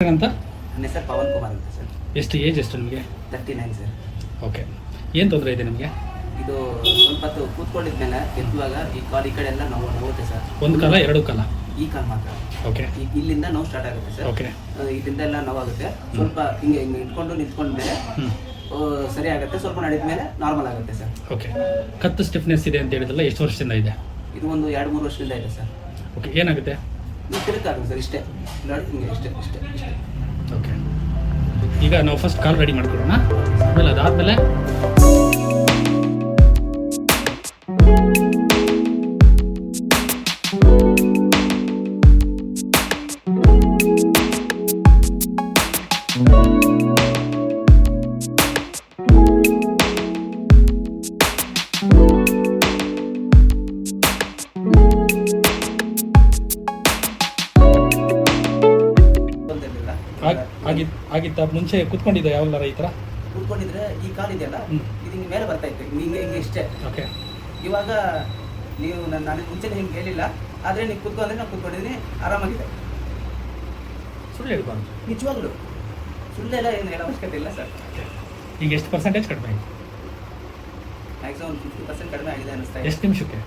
ಅಂತ? ನನ್ನ ಹೆಸರು ಪವನ್ ಕುಮಾರ್ ಅಂತ ಸರ್. ಎಷ್ಟು ಏಜ್ ಎಷ್ಟು ನಿಮಗೆ? Thirty nine sir. ಓಕೆ ಏನು ತೊಂದರೆ ಇದೆ ನಿಮಗೆ? ಇದು ಸ್ವಲ್ಪ ಹೊತ್ತು ಕೂತ್ಕೊಂಡಿದ್ಮೇಲೆ ಎದ್ದುವಾಗ ಈ ಕಾಲ್ ಈ ಕಡೆ ಎಲ್ಲ ನೋವು ನೋವುತ್ತೆ ಸರ್. ಒಂದು ಕಾಲ ಎರಡು ಕಾಲ? ಈ ಕಾಲ್ ಮಾತ್ರ. ಓಕೆ ಇಲ್ಲಿಂದ ನೋವು ಸ್ಟಾರ್ಟ್ ಆಗುತ್ತೆ ಸರ್. ಓಕೆ ಇದರಿಂದ ಎಲ್ಲ ನೋವಾಗುತ್ತೆ. ಸ್ವಲ್ಪ ಹಿಂಗೆ ಹಿಂಗೆ ಇಟ್ಕೊಂಡು ನಿಂತ್ಕೊಂಡ್ಮೇಲೆ ಹ್ಞೂ ಆ, ಸರಿ ಆಗುತ್ತೆ. ಸ್ವಲ್ಪ ನಡೆದ್ಮೇಲೆ ನಾರ್ಮಲ್ ಆಗುತ್ತೆ ಸರ್. ಓಕೆ ಕತ್ತು ಸ್ಟಿಫ್ನೆಸ್ ಇದೆ ಅಂತ ಹೇಳಿದ್ರಲ್ಲ ಎಷ್ಟು ವರ್ಷದಿಂದ ಇದೆ? ಇದು ಒಂದು ಎರಡು ಮೂರು ವರ್ಷದಿಂದ ಇದೆ ಸರ್. ಓಕೆ ಏನಾಗುತ್ತೆ? ನೀವು ತಿರುಕಾಗುತ್ತೆ ಸರ್, ಇಷ್ಟೇ. ನೋಡಿ ಹಿಂಗೆ ಇಷ್ಟೇ ಇಷ್ಟೇ ಇಷ್ಟೇ. ಓಕೆ. ಈಗ ನಾವು ಫಸ್ಟ್ ಕಾಲ್ ರೆಡಿ ಮಾಡ್ಕೊಳ್ಳೋಣ. ಆಮೇಲೆ ಅದಾದಮೇಲೆ thank ಆಗಿತ್ತು ಆಗಿತ್ತ ಮುಂಚೆ ಕುತ್ಕೊಂಡಿದ್ದ ಯಾವ ಈ ಥರ ಕೂತ್ಕೊಂಡಿದ್ರೆ ಈ ಕಾಲ್ ಇದೆಯಲ್ಲ. ಇದು ಹಿಂಗೆ ಮೇಲೆ ಬರ್ತಾ ಇತ್ತು. ಹಿಂಗೆ ಹಿಂಗೆ ಇಷ್ಟೇ. ಓಕೆ. ಇವಾಗ ನೀವು ನನ್ನ ನನಗೆ ಮುಂಚೆ ಹಿಂಗೆ ಹೇಳಿಲ್ಲ. ಆದರೆ ನೀವು ಕೂತ್ಕೊಂಡ್ರೆ ನಾನು ಕೂತ್ಕೊಂಡಿದ್ದೀನಿ. ಆರಾಮಾಗಿದೆ. ಸುಳ್ಳು ಹೇಳ್ಬಾರ್ದು ನಿಜವಾಗ್ಲು. ಸುಳ್ಳೆಲ್ಲ ಏನು ಹೇಳೋ ಅವಶ್ಯಕತೆ ಇಲ್ಲ ಸರ್. ಈಗ ಎಷ್ಟು ಪರ್ಸೆಂಟೇಜ್ ಕಡಿಮೆ ಆಯಿತು? ಮ್ಯಾಕ್ಸಿಮಮ್ ಫಿಫ್ಟಿ ಪರ್ಸೆಂಟ್ ಕಡಿಮೆ ಆಗಿದೆ ಅನಿಸ್ತಾ ಇದೆ. ಎಷ್ಟು ನಿಮಿಷಕ್ಕೆ?